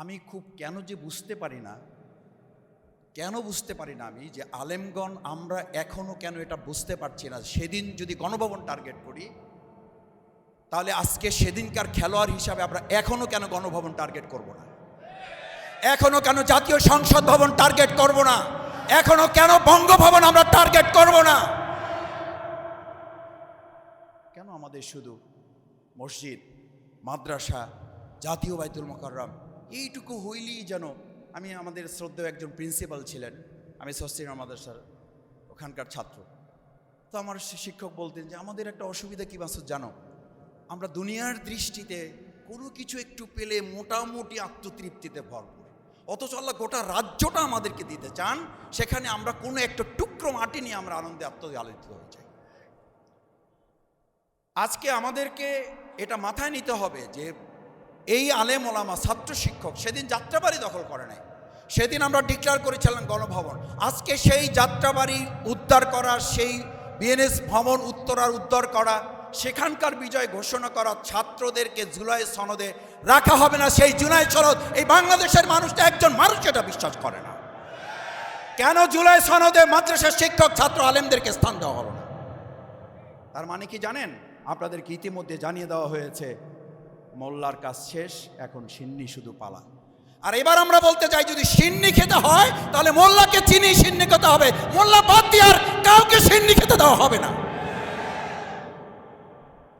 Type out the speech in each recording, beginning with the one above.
আমি খুব কেন যে বুঝতে পারি না, কেন বুঝতে পারি না আমি যে আলেমগণ আমরা এখনও কেন এটা বুঝতে পারছি না? সেদিন যদি গণভবন টার্গেট করি, তাহলে আজকে সেদিনকার খেলোয়াড় হিসাবে আমরা এখনও কেন গণভবন টার্গেট করব না? এখনও কেন জাতীয় সংসদ ভবন টার্গেট করব না? এখনও কেন বঙ্গভবন আমরা টার্গেট করব না? কেন আমাদের শুধু মসজিদ, মাদ্রাসা, জাতীয় বাইতুল মোকাররম এইটুকু হইলেই যেন আমি আমাদের শ্রদ্ধেয় একজন প্রিন্সিপাল ছিলেন। আমি সস্তিনা মাদ্রাসার ওখানকার ছাত্র। তো আমার শিক্ষক বলতেন যে, আমাদের একটা অসুবিধা কী মাসুদ জানো? আমরা দুনিয়ার দৃষ্টিতে কোনো কিছু একটু পেলে মোটামুটি আত্মতৃপ্তিতে ভরপুর। অথচ আল্লাহ গোটা রাজ্যটা আমাদেরকে দিতে চান, সেখানে আমরা কোনো একটা টুকরো মাটি নিয়ে আমরা আনন্দে আত্মআলোচিত হয়ে যাই। আজকে আমাদেরকে এটা মাথায় নিতে হবে যে এই আলেম ওলামা, ছাত্র শিক্ষক, সেদিন যাত্রাবাড়ি দখল করে নাই। সেদিন আমরা ডিক্লেয়ার করেছিলাম গণভবন। আজকে সেই যাত্রাবাড়ি উদ্ধার করা, সেই বিএনএস ভবন উত্তরার উদ্ধার করা, সেখানকার বিজয় ঘোষণা করা ছাত্রদেরকে জুলাই সনদে রাখা হবে না, সেই জুলাই সনদ, এই বাংলাদেশের মানুষটা একজন মানুষ এটা বিশ্বাস করে না। কেন জুলাই সনদে মাদ্রাসার শিক্ষক, ছাত্র আলেমদেরকে স্থান দেওয়া হলো না? তার মানে কি জানেন? আপনাদেরকে ইতিমধ্যে জানিয়ে দেওয়া হয়েছে মোল্লার কাজ শেষ, এখন সিন্নি শুধু পালা। আর এবার আমরা বলতে চাই, যদি সিন্নি খেতে হয়, তাহলে মোল্লাকে চিনি সিন্নি খেতে হবে। মোল্লা বাদ দিয়ে আর কাউকে সিন্নি খেতে দেওয়া হবে না।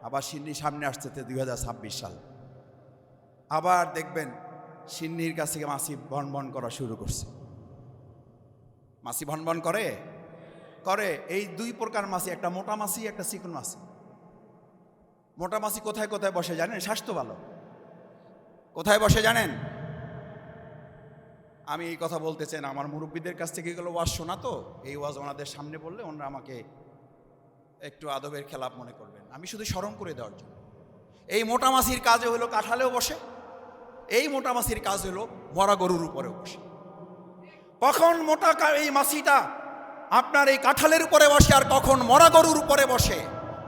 আবার সিন্নি সামনে আসছে দুই ছাব্বিশ সাল। আবার দেখবেন, সিন্নির কাছ থেকে মাসি বন করা শুরু করছে। মাসি ভন ভন করে? করে। এই দুই প্রকার মাছি, একটা মোটা মাছি, একটা চিকন মাছি। মোটা মাছি কোথায় কোথায় বসে জানেন? স্বাস্থ্য ভালো। কোথায় বসে জানেন? আমি এই কথা বলতে চাই না। আমার মুরব্বীদের কাছ থেকে এগুলো ওয়াজ শোনা তো? এই ওয়াজ ওনাদের সামনে বললে ওনারা আমাকে একটু আদবের খেলাপ মনে করবেন। আমি শুধু স্মরণ করে দেওয়ার জন্য। এই মোটা মাছির কাজে হলো কাঁঠালেও বসে, এই মোটা মাছির কাজ হলো মরা গরুর উপরেও বসে। কখন মোটা এই মাছিটা আপনার এই কাঁঠালের উপরে বসে আর কখন মরা গরুর উপরে বসে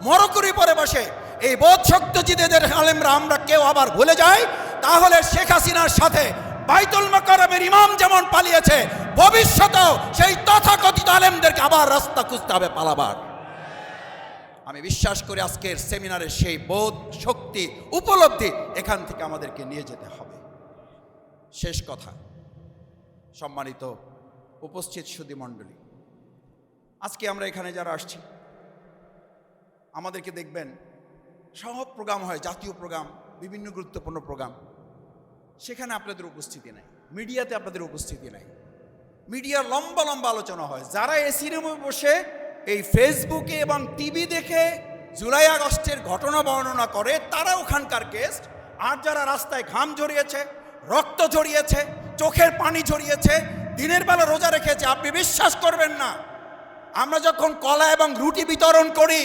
মরকুর উপরে বসে এই বোধ শক্তিজিদের আলেমরা, আমরা কেউ আবার ভুলে যাই। তাহলে শেখ হাসিনার সাথে বাইতুল মকরমের ইমাম যেমন পালিয়েছে, ভবিষ্যতেও সেই তথাকথিত আলেমদেরকে আবার রাস্তা খুঁজতে হবে পালাবার। আমি বিশ্বাস করি আজকের সেমিনারে সেই বোধ শক্তি উপলব্ধি এখান থেকে আমাদেরকে নিয়ে যেতে হবে। শেষ কথা, সম্মানিত উপস্থিত সুধী মণ্ডলী, আজকে আমরা এখানে যারা আসছি, আমাদেরকে দেখবেন সব প্রোগ্রাম হয়, জাতীয় প্রোগ্রাম, বিভিন্ন গুরুত্বপূর্ণ প্রোগ্রাম। সেখানে আপনাদের উপস্থিতি নাই। মিডিয়াতে আপনাদের উপস্থিতি নাই। মিডিয়ার লম্বা লম্বা আলোচনা হয়। যারা এসি রুমে বসে এই ফেসবুকে এবং টিভি দেখে জুলাই, আগস্টের ঘটনা বর্ণনা করে, তারা ওখানকার গেস্ট। আর যারা রাস্তায় ঘাম ঝরিয়েছে, রক্ত ঝরিয়েছে, চোখের পানি ঝরিয়েছে, দিনের বেলা রোজা রেখেছে, আপনি বিশ্বাস করবেন না। আমরা যখন কলা এবং রুটি বিতরণ করি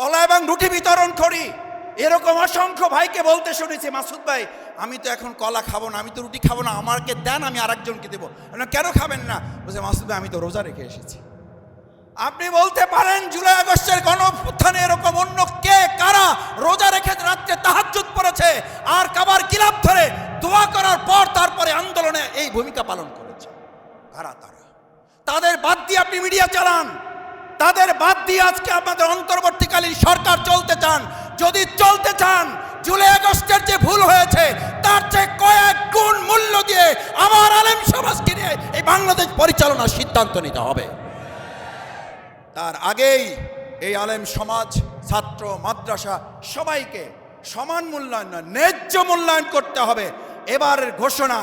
কলা এবং রুটি বিতরণ করি। এরকম অসংখ্য ভাইকে বলতে শুনেছি, মাসুদ ভাই, আমি তো এখন কলা খাব না, আমি তো রুটি খাব না, আমাকে দেন, আমি আরেকজনকে দেবো। কেন খাবেন না? বলছে, মাসুদ ভাই, আমি তো রোজা রেখে এসেছি। আপনি বলতে পারেন, জুলাই আগস্টের গণঅভ্যুত্থানে এরকম অন্য কে, কারা রোজা রেখে রাত্রে তাহাজ্জুদ পড়েছে আর কাবার গিলাপ ধরে দোয়া করার পর তারপরে আন্দোলনে এই ভূমিকা পালন করেছে? কারা তারা? তাদের বাদ দিয়ে আপনি মিডিয়া চালান। তাদের বাদ দিয়ে আজকে আপনাদের অন্তর্বর্তীকালীন সরকার চলতে চান। যদি চলতে চান জুলাই আগস্টের যে ভুল হয়েছে তার চেয়ে কয়েক গুণ মূল্য দিয়ে আমার আলেম সমাজকে নিয়ে এই বাংলাদেশ পরিচালনার সিদ্ধান্ত নিতে হবে। তার আগেই এই আলেম সমাজ ছাত্র মাদ্রাসা সবাইকে সমান মূল্যায়ন নয়, ন্যায্য মূল্যায়ন করতে হবে। এবারের ঘোষণা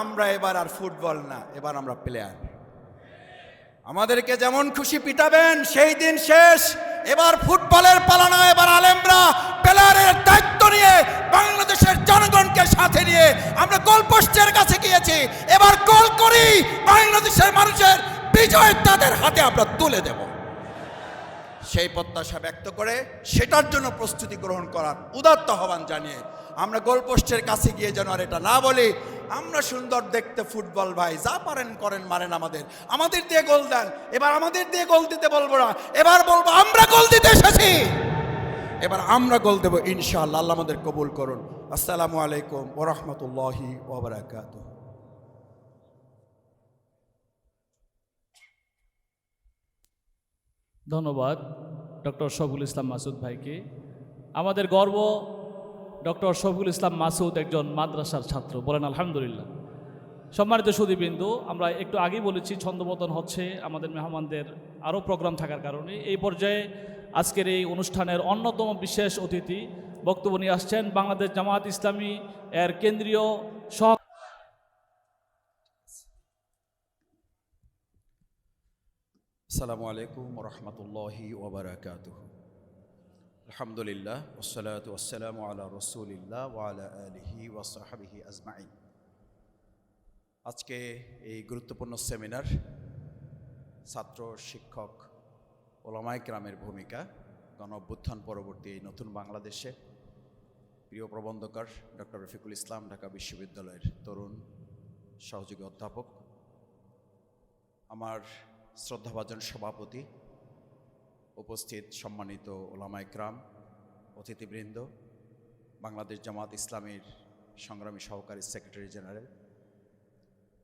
আমরা এবার আর ফুটবল না এবার আমরা প্লেয়ার আমাদেরকে যেমন খুশি পিটাবেন, সেই দিন শেষ। এবার ফুটবলের পালানো, এবার আলেমরা প্লেয়ারের দায়িত্ব নিয়ে বাংলাদেশের জনগণকে সাথে নিয়ে আমরা গোল পোস্টের কাছে গিয়েছি। এবার গোল করি, বাংলাদেশের মানুষের বিজয় তাদের হাতে আমরা তুলে দেব। সেই প্রত্যাশা ব্যক্ত করে সেটার জন্য প্রস্তুতি গ্রহণ করার উদাত্ত আহ্বান জানিয়ে আমরা গোলপোস্টের কাছে গিয়ে যেন আর এটা না বলি আমরা সুন্দর দেখতে ফুটবল ভাই, যা পারেন করেন, মারেন আমাদের। আমাদের দিয়ে গোল দেন। এবার আমাদের দিয়ে গোল দিতে বলব না। এবার বলব, আমরা গোল দিতে এসেছি। এবার আমরা গোল দেবো, ইনশাআল্লাহ। আল্লাহ আমাদের কবুল করুন। আসসালামু আলাইকুম ওরহমতুল্লাহি ওবরাকাত ধন্যবাদ, ডক্টর শফুল ইসলাম মাসুদ ভাইকে। আমাদের গর্ব ডক্টর শফুল ইসলাম মাসুদ একজন মাদ্রাসার ছাত্র। বলেন, আলহামদুলিল্লাহ। সম্মানিত সুদীবিন্দু আমরা একটু আগেই বলেছি, ছন্দপতন হচ্ছে আমাদের মেহমানদের আরও প্রোগ্রাম থাকার কারণে। এই পর্যায়ে আজকের এই অনুষ্ঠানের অন্যতম বিশেষ অতিথি বক্তব্য নিয়ে আসছেন বাংলাদেশ জামাত ইসলামী এর কেন্দ্রীয় সহ আসসালামু আলাইকুম রহমতুল্লাহি ওবরাকাত আলহামদুলিল্লাহ ওসলাত ওসালাম রসুলিল্লাহ ওয়ালা আলহি ওয়াসাহাবিহি আজমাইন। আজকে এই গুরুত্বপূর্ণ সেমিনার ছাত্র, শিক্ষক ওলামাই গ্রামের ভূমিকা, গণ অভ্যুত্থান পরবর্তী এই নতুন বাংলাদেশে। প্রিয় প্রবন্ধকার ডক্টর রফিকুল ইসলাম, ঢাকা বিশ্ববিদ্যালয়ের তরুণ সহযোগী অধ্যাপক, আমার শ্রদ্ধাভাজন সভাপতি উপস্থিত সম্মানিত ওলামাই গ্রাম অতিথিবৃন্দ, বাংলাদেশ জামাত ইসলামীর সংগ্রামী সহকারী সেক্রেটারি জেনারেল,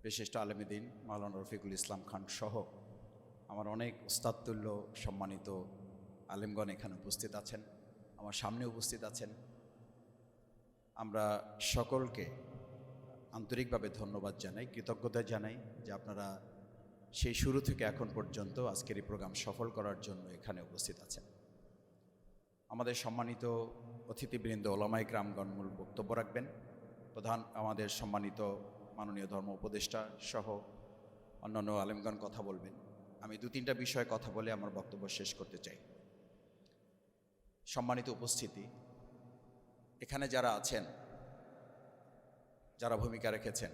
বিশিষ্ট আলমীদিন মাওলানা রফিকুল ইসলাম খান সহ আমার অনেক উস্তাদতুল্য সম্মানিত আলেমগণ এখানে উপস্থিত আছেন, আমার সামনে উপস্থিত আছেন। আমরা সকলকে আন্তরিকভাবে ধন্যবাদ জানাই, কৃতজ্ঞতা জানাই যে আপনারা সেই শুরু থেকে এখন পর্যন্ত আজকের এই প্রোগ্রাম সফল করার জন্য এখানে উপস্থিত আছেন। আমাদের সম্মানিত অতিথিবৃন্দ ওলামাই গ্রামগণ মূল বক্তব্য রাখবেন। প্রধান আমাদের সম্মানিত মাননীয় ধর্ম উপদেষ্টা সহ অন্যান্য আলেমগণ কথা বলবেন। আমি দু তিনটা বিষয়ে কথা বলে আমার বক্তব্য শেষ করতে চাই। সম্মানিত উপস্থিতি, এখানে যারা আছেন, যারা ভূমিকা রেখেছেন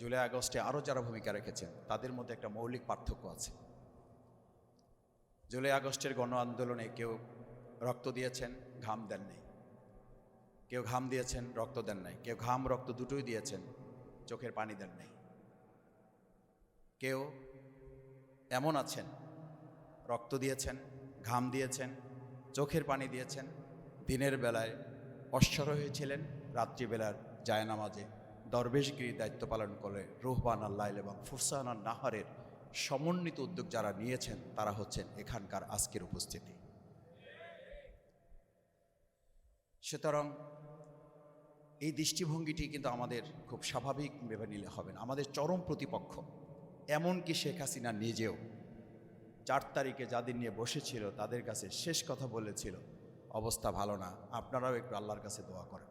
জুলাই, আগস্টে আরও যারা ভূমিকা রেখেছেন, তাদের মধ্যে একটা মৌলিক পার্থক্য আছে। জুলাই, আগস্টের গণ আন্দোলনে কেউ রক্ত দিয়েছেন, ঘাম দেন নাই। কেউ ঘাম দিয়েছেন, রক্ত দেন নাই। কেউ ঘাম, রক্ত দুটোই দিয়েছেন, চোখের পানি দেন নাই। কেউ এমন আছেন, রক্ত দিয়েছেন, ঘাম দিয়েছেন, চোখের পানি দিয়েছেন, দিনের বেলায় অশ্বর হয়েছিলেন রাত্রিবেলার জায়নামাজে। দরবেশগিরি দায়িত্ব পালন করে রোহবান আল্লাহ এবং ফুরসান আল নাহারের সমন্বিত উদ্যোগ যারা নিয়েছেন, তারা হচ্ছেন এখানকার আজকের উপস্থিতি। সুতরাং এই দৃষ্টিভঙ্গিটি কিন্তু আমাদের খুব স্বাভাবিক ভেবে নিলে হবে না। আমাদের চরম প্রতিপক্ষ, এমনকি শেখ হাসিনা নিজেও চার তারিখে যাদের নিয়ে বসেছিল, তাদের কাছে শেষ কথা বলেছিল, অবস্থা ভালো না, আপনারাও একটু আল্লাহর কাছে দোয়া করেন।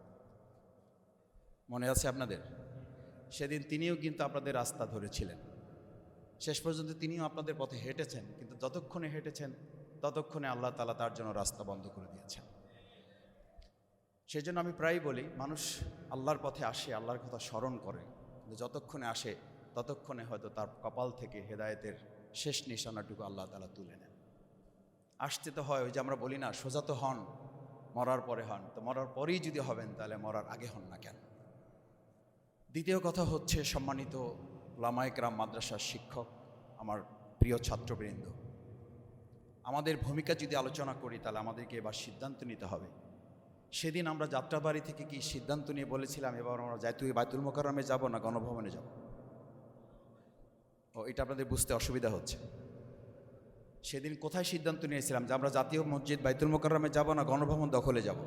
মনে আছে আপনাদের? সেদিন তিনিও কিন্তু আপনাদের রাস্তা ধরেছিলেন। শেষ পর্যন্ত তিনিও আপনাদের পথে হেঁটেছেন, কিন্তু যতক্ষণে হেঁটেছেন, ততক্ষণে আল্লাহ তালা তার জন্য রাস্তা বন্ধ করে দিয়েছেন। সেই জন্য আমি প্রায়ই বলি, মানুষ আল্লাহর পথে আসে, আল্লাহর কথা স্মরণ করে, কিন্তু যতক্ষণে আসে, ততক্ষণে হয়তো তার কপাল থেকে হেদায়েতের শেষ নিশানাটুকু আল্লাহ তালা তুলে নেন। আসতে তো হয়, ওই যে আমরা বলি না, সোজা তো হন, মরার পরে হন, তো মরার পরেই যদি হবেন, তাহলে মরার আগে হন না কেন? দ্বিতীয় কথা হচ্ছে সম্মানিত লামায়করাম মাদ্রাসার শিক্ষক, আমার প্রিয় ছাত্রবৃন্দ। আমাদের ভূমিকা যদি আলোচনা করি, তাহলে আমাদেরকে এবার সিদ্ধান্ত নিতে হবে। সেদিন আমরা যাত্রাবাড়ি থেকে কি সিদ্ধান্ত নিয়ে বলেছিলাম, এবার আমরা যাই তুই বাইতুল মোকারমে যাব না গণভবনে যাব? ও, এটা আপনাদের বুঝতে অসুবিধা হচ্ছে। সেদিন কোথায় সিদ্ধান্ত নিয়েছিলাম যে আমরা জাতীয় মসজিদ, বাইতুল মোকারমে যাব না গণভবন দখলে যাব?